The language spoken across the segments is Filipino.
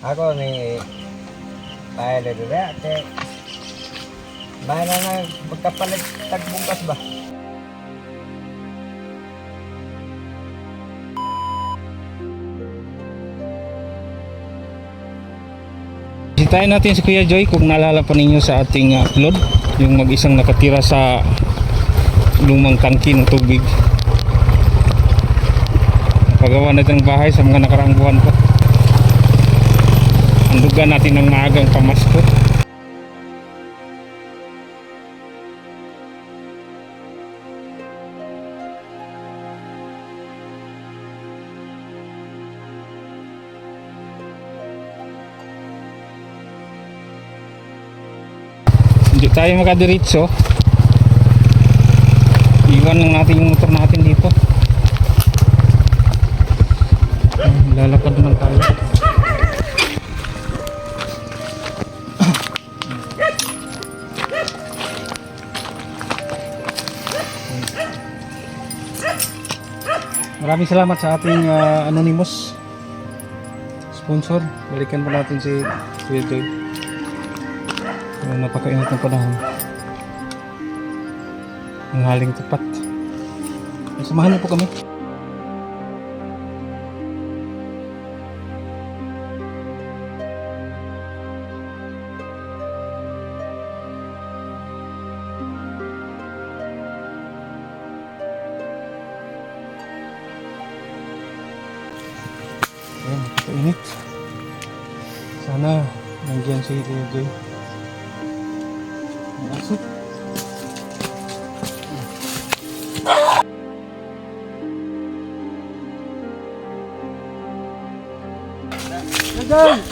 Ako ni Pilot na ate. Bahay na magkapalit tagbungkas ba? Bisitahin natin si Kuya Joy kung naalala pa ninyo sa ating upload yung mag-isang nakatira sa lumang tangki ng tubig. Pagawa natin ng bahay sa mga nakaraang buwan pa. Andugan natin ng maagang pamasko. Hindi tayo makadiretso. Iwan lang natin yung motor natin dito. Lalakad naman tayo. Maraming salamat sa ating ah, anonymous sponsor. Balikan pa natin si Kuya Joy. Yung napakainit ng panahon. Ang haling tapat. Samahan niyo po kami. Si. Ang aso. Joy!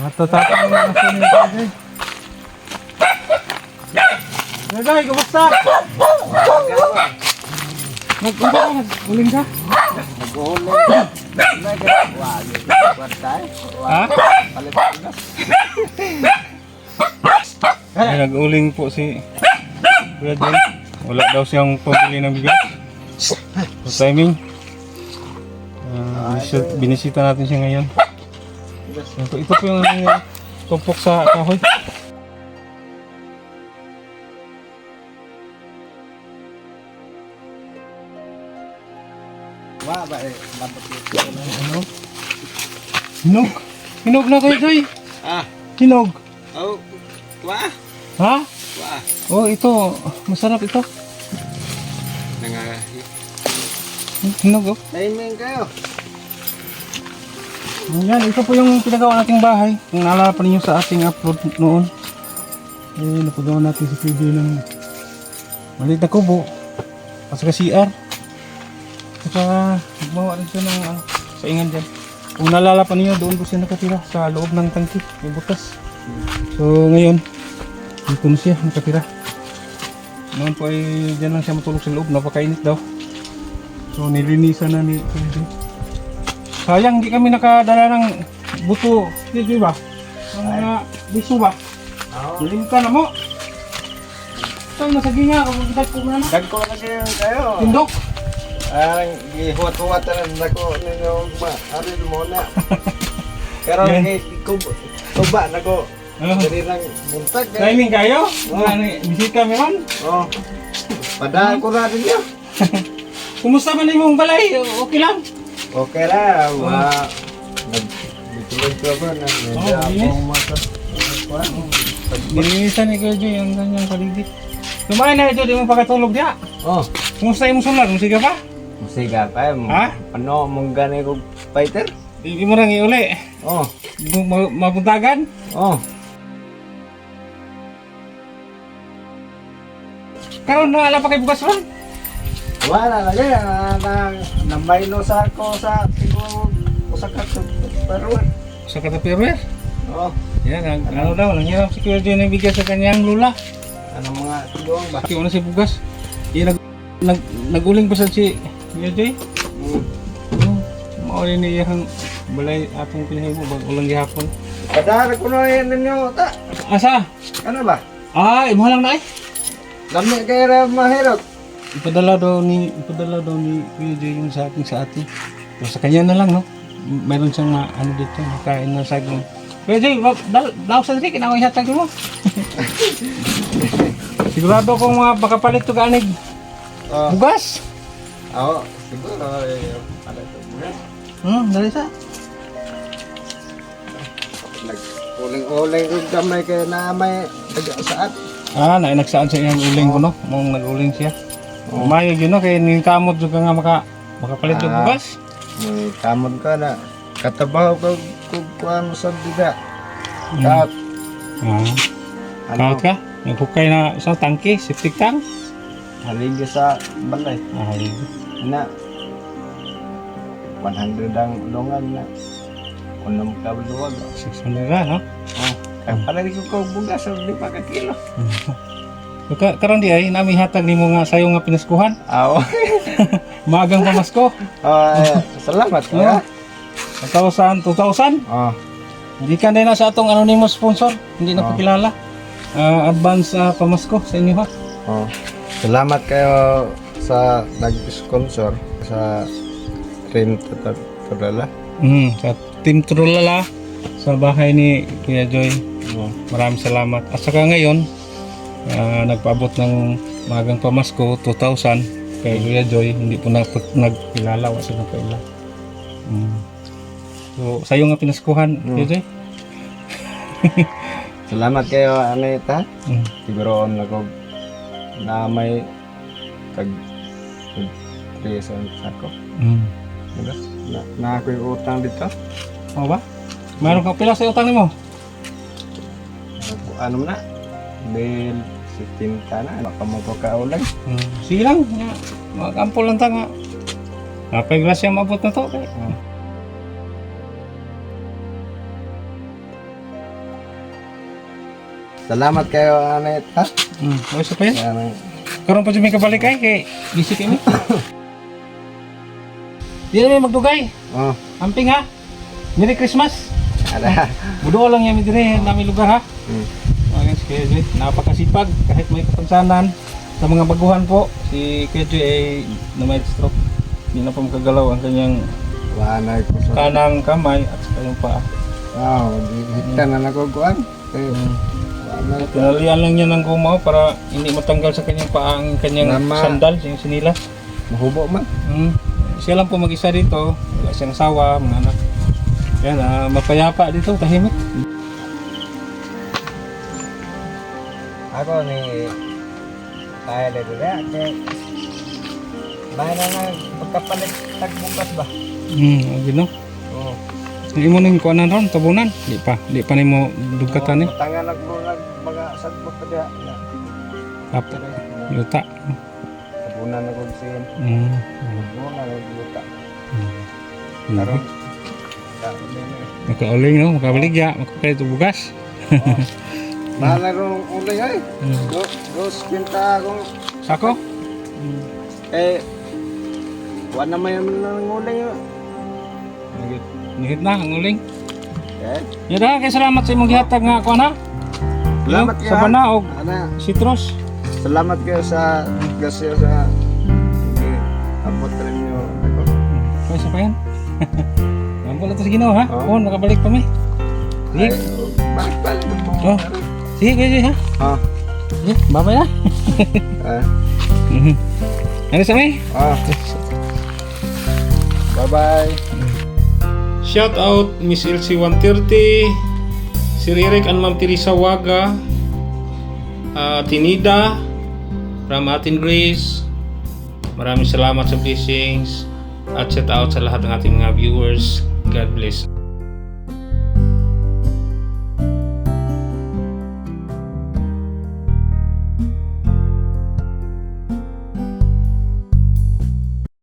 Matatapang mo ang aso Joy, kumusta? Nag-uling ka? Nag-uling ka? Ha? Ay, nag-uling po si Joy. Wala daw siyang pabili ng bigas. Sa timing. Ah, binisita, binisita natin siya ngayon. Ito, ito po yung uh, tumpok sa kahoy. Wa ba eh. Dapat Ano? Hinog. Hinog na kayo, Joy. Ah. Hinog. Oh. Wa. Ha? Wa. Oh, ito. Masarap ito. Nangahi. Hinog, oh. Timing kayo. Ayan, ito po yung pinagawa nating bahay. Kung naalala pa ninyo sa ating upload noon. Eh, napagawa natin si PJ ng maliit na kubo. At saka CR. Saka gumawa rin siya ng ano, sa ingan dyan. Kung naalala pa ninyo, doon po siya nakatira sa loob ng tangki, yung butas. So ngayon, dito na siya nakatira. Noon po ay dyan lang siya matulog sa loob, napakainit daw. So nilinisan na ni PJ. Sayang hindi kami nakadala ng buto. Hindi ba? Ang mga biso ba? Oo. Hiling ka na mo. Ito nasa ginga. Kung kita po na na. Dagko na kayo. Tindok. Ang gihuwat-huwat na nako ninyo ma. Ari mo na. Pero Yan. kay kuba kuba nako. Oh. Diri lang buntag kay. Timing kayo? Wala na bisita meron. Oh. Padaan ko na rin yun. Kumusta man imong balay? Okay lang. Okay lang. Wa. Nag-bitulog ko ba na. Oh. Nilinisan ni Kuya Joy ang kanyang paligid. Kumain na ito, di mo pagkatulog diya. Oh. Kumusta imong sular? Musiga pa? Musiga pa. Ha? Ano mong gani ko fighter? Hindi mo nang iuli. Oh. Ma- Mapuntagan? Oh. Karon na ala pa kay bukas ron. Wala lagi na na nambay no sa ako sa siguro usa ka pero Sa katapirer. oh Yan, ang, ano daw, nanghiram si Kuya Joy ng bigas sa kanyang lula. ano mga siguro ba Kaya si Bugas. Yan, nag, nag, naguling pa sa si Kuya Joy. Mm. Ano, maulit niya yung balay atong pinahibo, bag ulang gihapon. Kadara ko na yan ninyo, ta. Asa? Ano ba? Ah, imo lang na eh. Lami kayo na mahirap. Ipadala daw ni ipadala daw ni Kuya Jay yung sa akin sa ate. So, sa kanya na lang no. M- Mayroon siyang ma- ano dito, makain na saging. Kuya Jay, dal daw sa diri kinaway hatag mo. Sigurado kong mga makapalit to ganig. Oh, Bugas. Ako, siguro, eh, ano ito, bukas. Hmm, dali sa. Nag-uling-uling ko gamay kayo na may nag-saat. Ah, na nagsaan sa iyang uling ko no. Mong nag-uling siya. Oh. Mayo yun no kay ning kamot jud ka nga maka makapalit og Ah. bugas. May kamon ka na. Katabaho ko kung kuhan mo sa biga. Hmm. Kat, Ah. ano, Kahit ka? Nagkukay na isang tangke, septic tank. haligi sa balay. Ah, Na, 100 ang ulungan na. Unang kabuluwag. 600 ra, no? Oh, kaya pala di ko ko bugas sa lima ka kilo. So, ka karon di ay nami hatag nimo nga sayo nga pinaskuhan. Aw. Maagang pamasko. Oh, eh, salamat kuya. 1,000, 2,000. Oh, Hindi ka na sa atong anonymous sponsor. Hindi na Oh. pakilala. Ah, advance ah, pamasko sa inyo ha. oh. Salamat kayo sa nag-sponsor sa Team Trulala. Mm, sa Team Trulala sa bahay ni Kuya Joy. Maraming salamat. At saka ngayon, uh, nagpaabot ng magang pamasko 2000 kay Kuya Joy. Hindi po na, nagkilala, wasa na kaila. Mm. So, sa'yo nga pinaskuhan, mm. Kuya Joy. salamat kayo, Anita. Mm. Siguro, nagog na may kag 375 ako. Mm. Diba? Na, na ako yung utang dito. Oo ba? Meron ka pila sa utang ni mo? Ako, ano na? Bill, 16 ka na. Baka mo ko kaulang. Mm. Sige lang. Mag-ampol lang tanga. Napagrasya mabot na to. Okay. Mm. Salamat kayo, Anet. Ha? Mm. Ano sa pa yan? Karon pa dyan may kabalik ay kay busy kami. Di na may magdugay. Oh, Amping ha. Merry Christmas. ada. Budo lang yan dire nami lugar ha. Hmm. Mga si Joy, napakasipag kahit may kapansanan sa mga baguhan po. Si Joy ay na may stroke. Hindi na po makagalaw ang kanyang Wala ko sa... kanang kamay at sa kanyang paa. Oh, hita na nakukuhan. Eh, Mm. wala ko. Tinalian lang niya ng gumaw para hindi matanggal sa kanyang paa ang kanyang Tama. sandal, yung sinilas. Mahubo man. Mm. Siya lang po mag-isa dito. Wala siyang asawa, mga anak. Yan, ah, mapayapa dito, tahimik. Ako ni Tyler Dura. Kaya Bahay na na magkapalit tagbukas ba? Hmm? Oo. Hindi mo nang kuanan ron, tabunan. Di pa, di pa nimo dugkatan eh. Tangan nag nag mga sagbot pa diha. Na, Apo, luta. Tabunan na kong sin. Hmm. Tabunan na luta. Hmm. Karon. na. Makauling no, makabaligya, makapalit og bugas. Mahal na rin uli ay. Hmm. Go, go spinta akong Sako? eh wala naman yung nang uli yun. Nihit, na ang uling. Eh, Yada, kay salamat sa imong gihatag nga kuan ha. Salamat kayo, Sa bana og ana, citrus. salamat kayo sa gasyo sa abot rin nyo ako. Kaya sa pa yan. Ang na to sa Ginoo ha. Oo. Oh. makabalik pa mi. Ay, Sige. balik balik. Oh. Sige, Joy, ha. Ah, Sige, bye-bye na. ah. Ano sa may? ah. Bye-bye. Shout out Miss LC 130, Sir Eric and Ma'am Teresa Waga, ah, Tinida, from Atin Grace. Maraming salamat sa blessings at shout out sa lahat ng ating mga viewers. God bless.